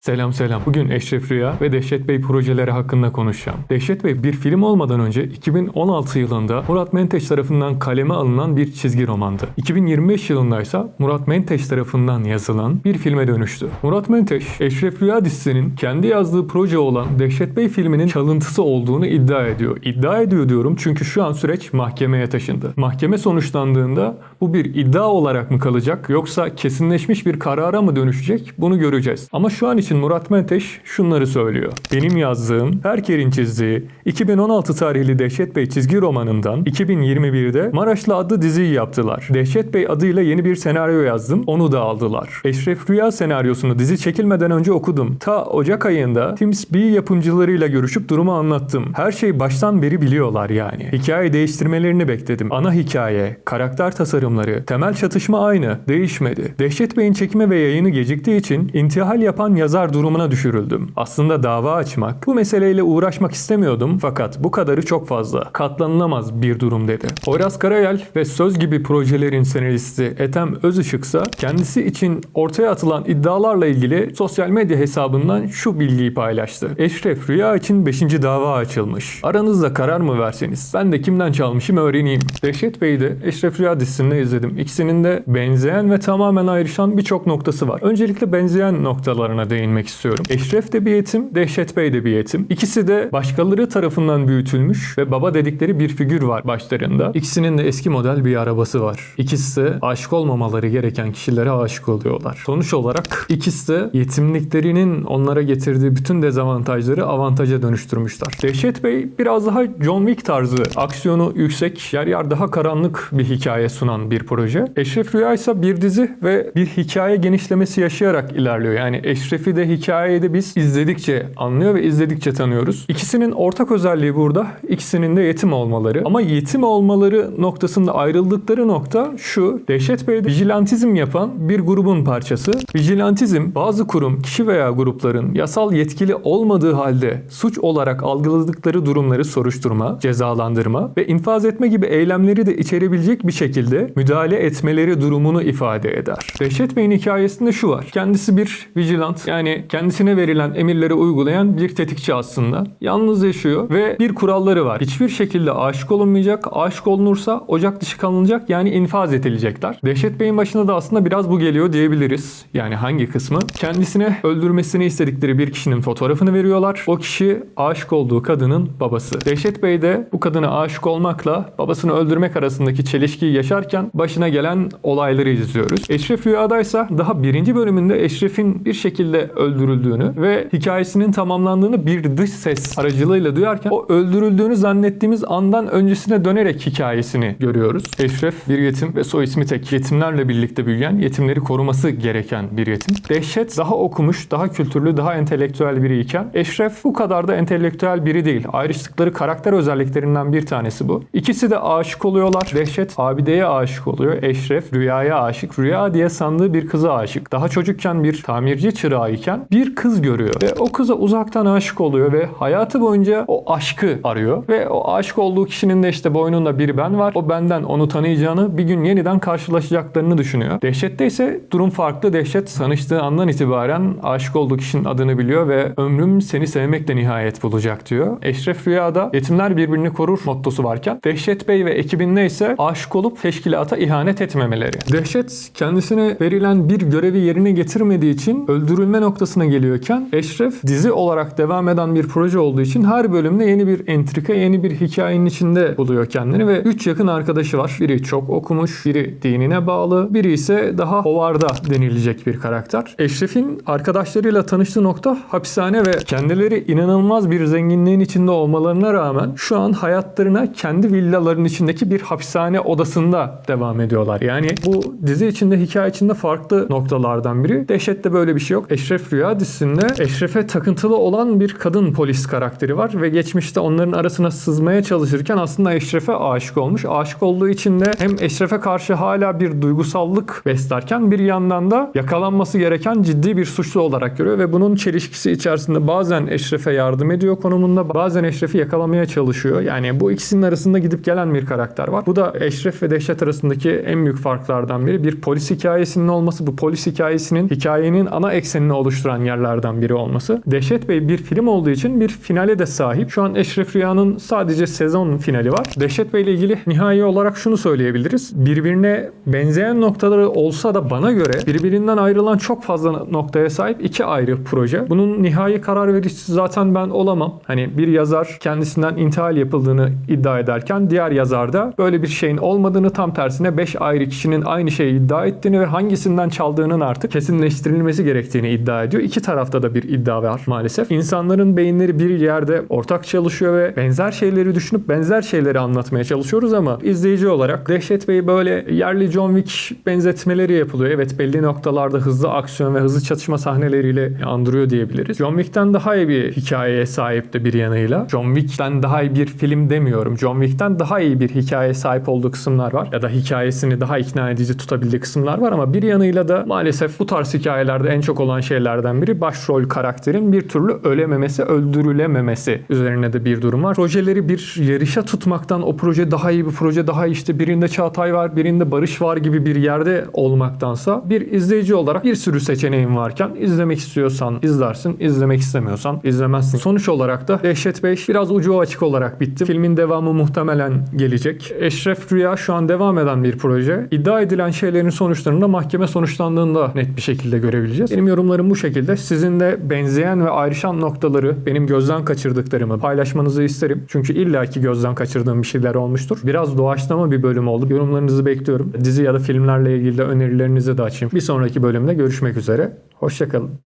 Selam selam. Bugün Eşref Rüya ve Dehşet Bey projeleri hakkında konuşacağım. Dehşet Bey bir film olmadan önce 2016 yılında Murat Menteş tarafından kaleme alınan bir çizgi romandı. 2025 yılında ise Murat Menteş tarafından yazılan bir filme dönüştü. Murat Menteş, Eşref Rüya dizisinin kendi yazdığı proje olan Dehşet Bey filminin çalıntısı olduğunu iddia ediyor. İddia ediyor diyorum çünkü şu an süreç mahkemeye taşındı. Mahkeme sonuçlandığında bu bir iddia olarak mı kalacak yoksa kesinleşmiş bir karara mı dönüşecek bunu göreceğiz. Ama şu an için Murat Menteş şunları söylüyor. Benim yazdığım, Berker'in çizdiği 2016 tarihli Dehşet Bey çizgi romanından 2021'de Maraşlı adlı diziyi yaptılar. Dehşet Bey adıyla yeni bir senaryo yazdım. Onu da aldılar. Eşref Rüya senaryosunu dizi çekilmeden önce okudum. Ta Ocak ayında Teams B yapımcılarıyla görüşüp durumu anlattım. Her şeyi baştan beri biliyorlar yani. Hikaye değiştirmelerini bekledim. Ana hikaye, karakter tasarımları, temel çatışma aynı. Değişmedi. Dehşet Bey'in çekimi ve yayını geciktiği için intihal yapan yazar durumuna düşürüldüm. Aslında dava açmak, bu meseleyle uğraşmak istemiyordum fakat bu kadarı çok fazla. Katlanılamaz bir durum dedi. Poyraz Karayel ve Söz gibi projelerin senaristi Ethem Özışıksa kendisi için ortaya atılan iddialarla ilgili sosyal medya hesabından şu bilgiyi paylaştı. Eşref Rüya için 5. dava açılmış. Aranızda karar mı verseniz? Ben de kimden çalmışım öğreneyim. Dehşet Bey'i de Eşref Rüya dizisinde izledim. İkisinin de benzeyen ve tamamen ayrışan birçok noktası var. Öncelikle benzeyen noktalarına değinmek istiyorum. Eşref de bir yetim, Dehşet Bey de bir yetim. İkisi de başkaları tarafından büyütülmüş ve baba dedikleri bir figür var başlarında. İkisinin de eski model bir arabası var. İkisi de aşık olmamaları gereken kişilere aşık oluyorlar. Sonuç olarak ikisi de yetimliklerinin onlara getirdiği bütün dezavantajları avantaja dönüştürmüşler. Dehşet Bey biraz daha John Wick tarzı, aksiyonu yüksek, yer yer daha karanlık bir hikaye sunan bir proje. Eşref Rüya ise bir dizi ve bir hikaye genişlemesi yaşayarak ilerliyor. Yani Eşref'i de hikayeyi de biz izledikçe anlıyor ve izledikçe tanıyoruz. İkisinin ortak özelliği burada. ikisinin de yetim olmaları. Ama yetim olmaları noktasında ayrıldıkları nokta şu. Dehşet Bey'de vigilantizm yapan bir grubun parçası. Vigilantizm bazı kurum, kişi veya grupların yasal yetkili olmadığı halde suç olarak algıladıkları durumları soruşturma, cezalandırma ve infaz etme gibi eylemleri de içerebilecek bir şekilde müdahale etmeleri durumunu ifade eder. Dehşet Bey'in hikayesinde şu var. Kendisi bir vigilant yani kendisine verilen emirleri uygulayan bir tetikçi aslında. Yalnız yaşıyor ve bir kuralları var. Hiçbir şekilde aşık olunmayacak. Aşık olunursa ocak dışı kalınacak yani infaz edilecekler. Dehşet Bey'in başına da aslında biraz bu geliyor diyebiliriz. Yani hangi kısmı? Kendisine öldürmesini istedikleri bir kişinin fotoğrafını veriyorlar. O kişi aşık olduğu kadının babası. Dehşet Bey de bu kadına aşık olmakla babasını öldürmek arasındaki çelişkiyi yaşarken başına gelen olayları izliyoruz. Eşref Rüya'daysa daha birinci bölümünde Eşref'in bir şekilde öldürüldüğünü ve hikayesinin tamamlandığını bir dış ses aracılığıyla duyarken o öldürüldüğünü zannettiğimiz andan öncesine dönerek hikayesini görüyoruz. Eşref bir yetim ve soy ismi tek. Yetimlerle birlikte büyüyen, yetimleri koruması gereken bir yetim. Dehşet daha okumuş, daha kültürlü, daha entelektüel biriyken Eşref bu kadar da entelektüel biri değil. Ayrıştıkları karakter özelliklerinden bir tanesi bu. İkisi de aşık oluyorlar. Dehşet Abide'ye aşık oluyor. Eşref Rüya'ya aşık. Rüya diye sandığı bir kıza aşık. Daha çocukken bir tamirci çırağı iken bir kız görüyor ve o kıza uzaktan aşık oluyor ve hayatı boyunca o aşkı arıyor ve o aşık olduğu kişinin de işte boynunda bir ben var. O benden onu tanıyacağını bir gün yeniden karşılaşacaklarını düşünüyor. Dehşette ise durum farklı. Dehşet tanıştığı andan itibaren aşık olduğu kişinin adını biliyor ve ömrüm seni sevmekle nihayet bulacak diyor. Eşref Rüya'da yetimler birbirini korur mottosu varken Dehşet Bey ve ekibinde ise aşık olup teşkilata ihanet etmemeleri. Dehşet kendisine verilen bir görevi yerine getirmediği için öldürülme noktasına geliyorken Eşref dizi olarak devam eden bir proje olduğu için her bölümde yeni bir entrika, yeni bir hikayenin içinde buluyor kendini ve 3 yakın arkadaşı var. Biri çok okumuş, biri dinine bağlı, biri ise daha hovarda denilecek bir karakter. Eşref'in arkadaşlarıyla tanıştığı nokta hapishane ve kendileri inanılmaz bir zenginliğin içinde olmalarına rağmen şu an hayatlarına kendi villaların içindeki bir hapishane odasında devam ediyorlar. Yani bu dizi içinde, hikaye içinde farklı noktalardan biri. Dehşet'te böyle bir şey yok. Eşref Rüya dizisinde Eşref'e takıntılı olan bir kadın polis karakteri var ve geçmişte onların arasına sızmaya çalışırken aslında Eşref'e aşık olmuş. Aşık olduğu için de hem Eşref'e karşı hala bir duygusallık beslerken bir yandan da yakalanması gereken ciddi bir suçlu olarak görüyor ve bunun çelişkisi içerisinde bazen Eşref'e yardım ediyor konumunda bazen Eşref'i yakalamaya çalışıyor. Yani bu ikisinin arasında gidip gelen bir karakter var. Bu da Eşref ve Dehşet arasındaki en büyük farklardan biri. Bir polis hikayesinin olması bu polis hikayesinin hikayenin ana eksenini oluşturuyor oluşturan yerlerden biri olması. Dehşet Bey bir film olduğu için bir finale de sahip. Şu an Eşref Rüya'nın sadece sezon finali var. Dehşet Bey ile ilgili nihai olarak şunu söyleyebiliriz. Birbirine benzeyen noktaları olsa da bana göre birbirinden ayrılan çok fazla noktaya sahip iki ayrı proje. Bunun nihai karar vericisi zaten ben olamam. Hani bir yazar kendisinden intihal yapıldığını iddia ederken diğer yazar da böyle bir şeyin olmadığını tam tersine 5 ayrı kişinin aynı şeyi iddia ettiğini ve hangisinden çaldığının artık kesinleştirilmesi gerektiğini iddia ediyor. İki tarafta da bir iddia var maalesef. İnsanların beyinleri bir yerde ortak çalışıyor ve benzer şeyleri düşünüp benzer şeyleri anlatmaya çalışıyoruz ama izleyici olarak Dehşet Bey böyle yerli John Wick benzetmeleri yapılıyor. Evet belli noktalarda hızlı aksiyon ve hızlı çatışma sahneleriyle andırıyor diyebiliriz. John Wick'ten daha iyi bir hikayeye sahip de bir yanıyla. John Wick'ten daha iyi bir film demiyorum. John Wick'ten daha iyi bir hikayeye sahip olduğu kısımlar var. Ya da hikayesini daha ikna edici tutabildiği kısımlar var ama bir yanıyla da maalesef bu tarz hikayelerde en çok olan şeylerden biri başrol karakterin bir türlü ölememesi, öldürülememesi üzerine de bir durum var. Projeleri bir yarışa tutmaktan o proje daha iyi bir proje daha işte birinde Çağatay var, birinde Barış var gibi bir yerde olmaktansa bir izleyici olarak bir sürü seçeneğin varken izlemek istiyorsan izlersin, izlemek istemiyorsan izlemezsin. Sonuç olarak da Dehşet 5 biraz ucu açık olarak bitti. Filmin devamı muhtemelen gelecek. Eşref Rüya şu an devam eden bir proje. İddia edilen şeylerin sonuçlarını da mahkeme sonuçlandığında net bir şekilde görebileceğiz. Benim yorumlarım bu şekilde. Sizin de benzeyen ve ayrışan noktaları benim gözden kaçırdıklarımı paylaşmanızı isterim. Çünkü illaki gözden kaçırdığım bir şeyler olmuştur. Biraz doğaçlama bir bölüm oldu. Yorumlarınızı bekliyorum. Dizi ya da filmlerle ilgili de önerilerinizi de açayım. Bir sonraki bölümde görüşmek üzere. Hoşçakalın.